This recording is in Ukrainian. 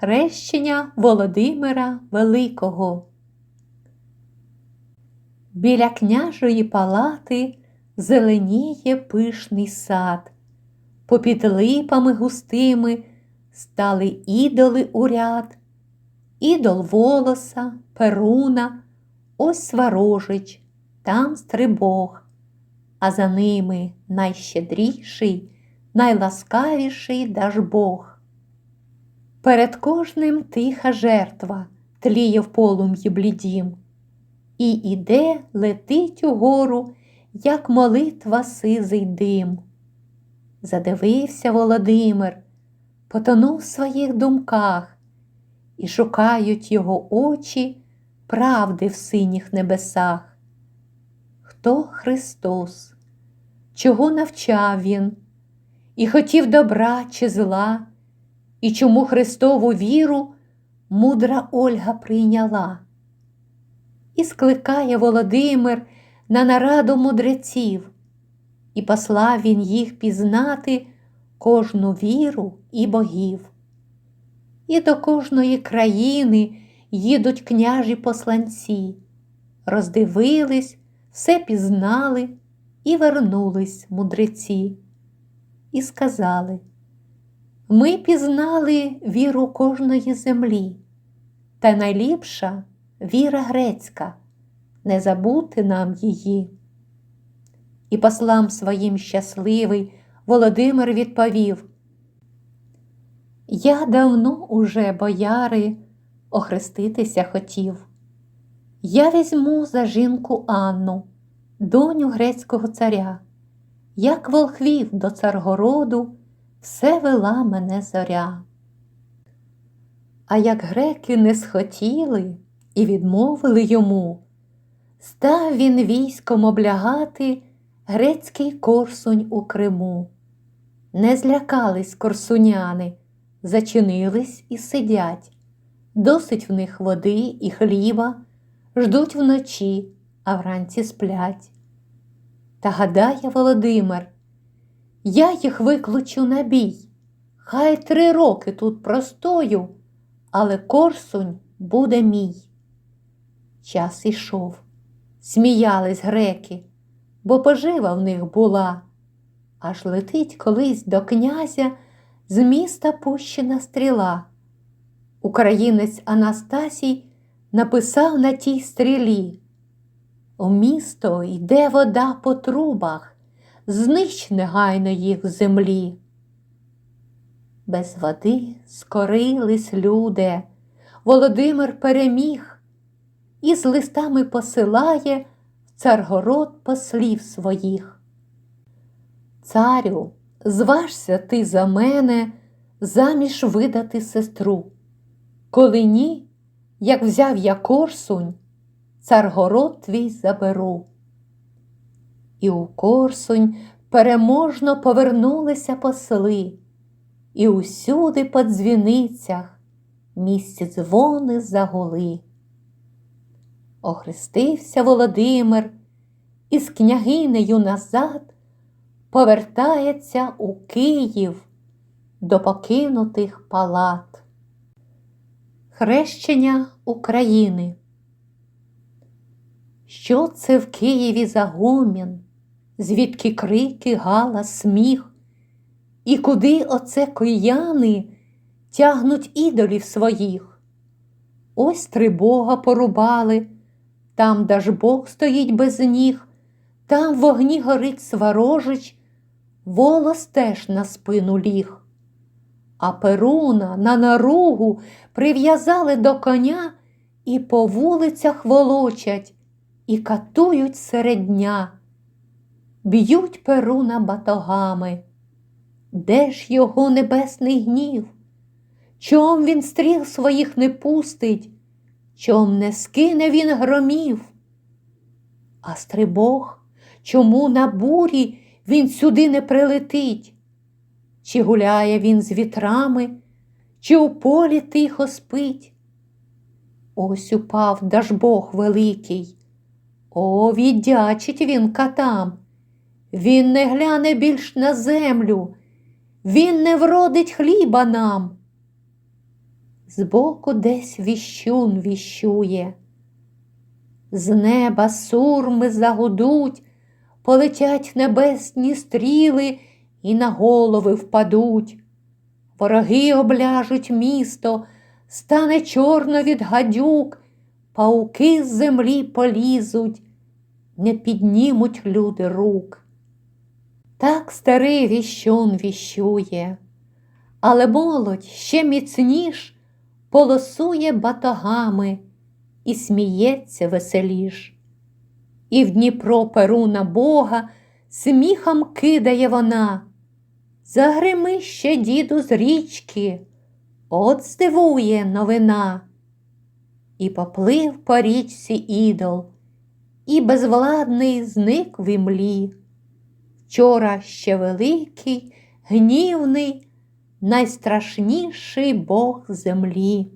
Хрещення Володимира Великого. Біля княжої палати зеленіє пишний сад. Попід липами густими стали ідоли у ряд. Ідол волоса, перуна, ось сварожич, там стрибог, а за ними найщедріший, найласкавіший Дажбог. Перед кожним тиха жертва тліє в полум'ї блідім, і іде, летить угору, як молитва сизий дим. Задивився Володимир, потонув в своїх думках, і шукають його очі правди в синіх небесах. Хто Христос, чого навчав Він, і хотів добра чи зла, і чому Христову віру мудра Ольга прийняла? І скликає Володимир на нараду мудреців, і послав він їх пізнати кожну віру і богів. І до кожної країни їдуть княжі посланці, роздивились, все пізнали і вернулись мудреці, і сказали: Ми пізнали віру кожної землі, та найліпша віра грецька, не забути нам її. І послам своїм щасливий Володимир відповів: Я давно уже, бояри, охреститися хотів. Я візьму за жінку Анну, доню грецького царя, як волхвів до царгороду, все вела мене зоря. А як греки не схотіли і відмовили йому, став він військом облягати грецький корсунь у Криму. Не злякались корсуняни, зачинились і сидять. Досить в них води і хліба, ждуть вночі, а вранці сплять. Та гадає Володимир, я їх викличу на бій. Хай три роки тут простою, але корсунь буде мій. Час ішов, сміялись греки, бо пожива в них була, аж летить колись до князя з міста пущена стріла. Українець Анастасій написав на тій стрілі. У місто йде вода по трубах, знищ негайно їх землі. Без води скорились люди, Володимир переміг і з листами посилає в царгород послів своїх. Царю, зважся ти за мене заміж видати сестру. Коли ні, як взяв я корсунь, царгород твій заберу. І у корсунь переможно повернулися посли, і усюди по дзвіницях місці дзвони загули. Охрестився Володимир і з княгинею назад повертається у Київ до покинутих палат. Хрещення України. Що це в Києві за гомін, звідки крики, галас, сміх, і куди оце кияни тягнуть ідолів своїх? Ось три бога порубали, там Дажбог стоїть без ніг, там в вогні горить сварожич, волос теж на спину ліг. А Перуна на наругу прив'язали до коня і по вулицях волочать, і катують серед дня, б'ють Перуна батогами. Де ж його небесний гнів? Чом він стріл своїх не пустить, чом не скине він громів? А стрибог, чому на бурі він сюди не прилетить? Чи гуляє він з вітрами, чи у полі тихо спить? Ось упав Дажбог великий. О, віддячить він катам. Він не гляне більш на землю, він не вродить хліба нам. збоку десь віщун віщує. З неба сурми загудуть, полетять небесні стріли і на голови впадуть. Вороги обляжуть місто, стане чорно від гадюк, пауки з землі полізуть, не піднімуть люди рук. Так старий віщун віщує, але молодь ще міцніш полосує батогами і сміється веселіш. І в Дніпро перу на Бога сміхом кидає вона. Загрими ще, діду, з річки, от здивує новина. І поплив по річці ідол, і безвладний зник в імлі. Вчора ще великий, гнівний, найстрашніший Бог землі.